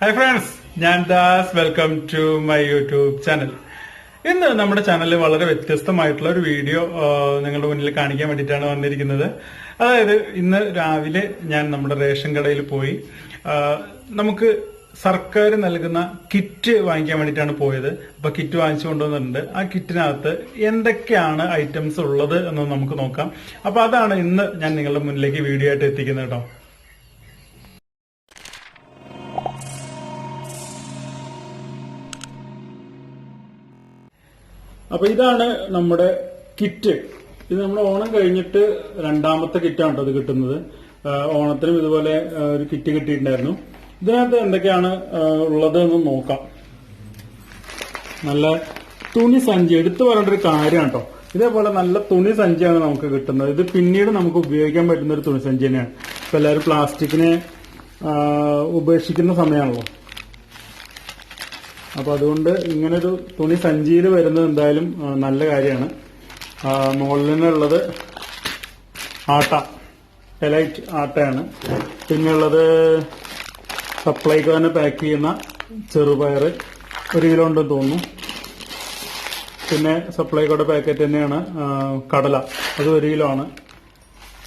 Hi friends ഞാൻ Das. Welcome to my YouTube channel ഇന്ന് നമ്മുടെ ചാനലിൽ വളരെ വ്യത്യസ്തമായിട്ടുള്ള ഒരു വീഡിയോ നിങ്ങളുടെ മുന്നിൽ കാണിക്കാൻ വേണ്ടിയിട്ടാണ് വന്നിരിക്കുന്നത്. അതായത് ഇന്ന് രാവിലെ ഞാൻ നമ്മുടെ റേഷൻ കടയിൽ പോയി നമുക്ക് സർക്കാർ നൽകുന്ന കിറ്റ് വാങ്ങിക്കാൻ വേണ്ടിയിട്ടാണ് പോയത്. അപ്പൊ കിറ്റ് വാങ്ങിച്ചു കൊണ്ടുവന്നിട്ടുണ്ട്. ആ കിറ്റിനകത്ത് എന്തൊക്കെയാണ് ഐറ്റംസ് ഉള്ളത് എന്ന് നമുക്ക് നോക്കാം. അപ്പൊ അതാണ് ഇന്ന് ഞാൻ നിങ്ങളുടെ മുന്നിലേക്ക് വീഡിയോ ആയിട്ട് എത്തിക്കുന്നത് കേട്ടോ. അപ്പൊ ഇതാണ് നമ്മുടെ കിറ്റ്. ഇത് നമ്മൾ ഓണം കഴിഞ്ഞിട്ട് രണ്ടാമത്തെ കിറ്റാണ് കേട്ടോ ഇത് കിട്ടുന്നത്. ഓണത്തിനും ഇതുപോലെ ഒരു കിറ്റ് കിട്ടിയിട്ടുണ്ടായിരുന്നു. ഇതിനകത്ത് എന്തൊക്കെയാണ് ഉള്ളത് എന്ന് നോക്കാം. നല്ല തുണി സഞ്ചി. എടുത്തു പറയേണ്ട ഒരു കാര്യമാണ് കേട്ടോ ഇതേപോലെ നല്ല തുണി സഞ്ചിയാണ് നമുക്ക് കിട്ടുന്നത്. ഇത് പിന്നീട് നമുക്ക് ഉപയോഗിക്കാൻ പറ്റുന്ന ഒരു തുണി സഞ്ചി തന്നെയാണ്. ഇപ്പൊ എല്ലാവരും പ്ലാസ്റ്റിക്കിനെ ഉപേക്ഷിക്കുന്ന സമയമാണല്ലോ. അപ്പൊ അതുകൊണ്ട് ഇങ്ങനൊരു തുണി സഞ്ചിയിൽ വരുന്നത് എന്തായാലും നല്ല കാര്യമാണ്. മുകളിൽ ഉള്ളത് ആട്ട. എലൈറ്റ് ആട്ടയാണ്. പിന്നെയുള്ളത് സപ്ലൈക്ക് തന്നെ പാക്ക് ചെയ്യുന്ന ചെറുപയർ ഒരു കിലോ ഉണ്ടെന്ന് തോന്നുന്നു. പിന്നെ സപ്ലൈക്കോടെ പാക്കറ്റ് തന്നെയാണ് കടല. അത് ഒരു കിലോ ആണ്.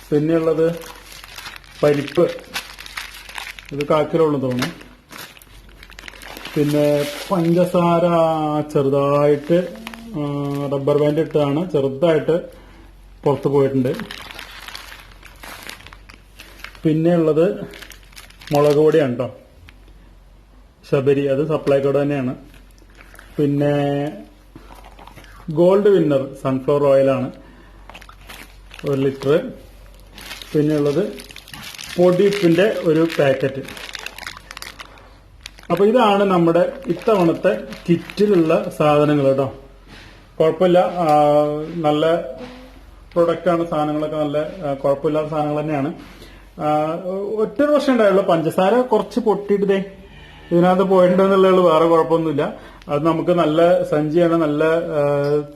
പിന്നെയുള്ളത് പരിപ്പ്. ഇത് കാക്കിലോ ഉള്ളു തോന്നുന്നു. പിന്നെ പഞ്ചസാര ചെറുതായിട്ട് റബ്ബർ ബാൻഡ് ഇട്ടാണ് ചെറുതായിട്ട് പുറത്ത് പോയിട്ടുണ്ട്. പിന്നെ ഉള്ളത് മുളക് പൊടിയാണ് കേട്ടോ ശബരി അത് സപ്ലൈക്കോട് തന്നെയാണ്. പിന്നെ ഗോൾഡ് വിന്നർ സൺഫ്ലവർ ഓയിലാണ് ഒരു ലിറ്റർ പിന്നെ ഉള്ളത് പൊടിപ്പിന്റെ ഒരു പാക്കറ്റ്. അപ്പൊ ഇതാണ് നമ്മുടെ ഇത്തവണത്തെ കിറ്റിലുള്ള സാധനങ്ങൾ കേട്ടോ. കുഴപ്പമില്ല. നല്ല പ്രൊഡക്റ്റാണ് സാധനങ്ങളൊക്കെ നല്ല കുഴപ്പമില്ലാത്ത സാധനങ്ങൾ തന്നെയാണ്. ഒറ്റ പ്രശ്നം ഉണ്ടായുള്ളൂ. പഞ്ചസാര കുറച്ച് പൊട്ടിയിട്ടേ ഇതിനകത്ത് പോയിട്ടുണ്ടെന്നുള്ളത് വേറെ കുഴപ്പമൊന്നുമില്ല. അത് നമുക്ക് നല്ല സഞ്ചിയാണ് നല്ല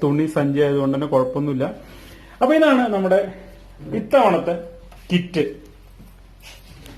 തുണി സഞ്ചി ആയതുകൊണ്ട് തന്നെ കുഴപ്പമൊന്നുമില്ല. അപ്പൊ ഇതാണ് നമ്മുടെ ഇത്തവണത്തെ കിറ്റ്.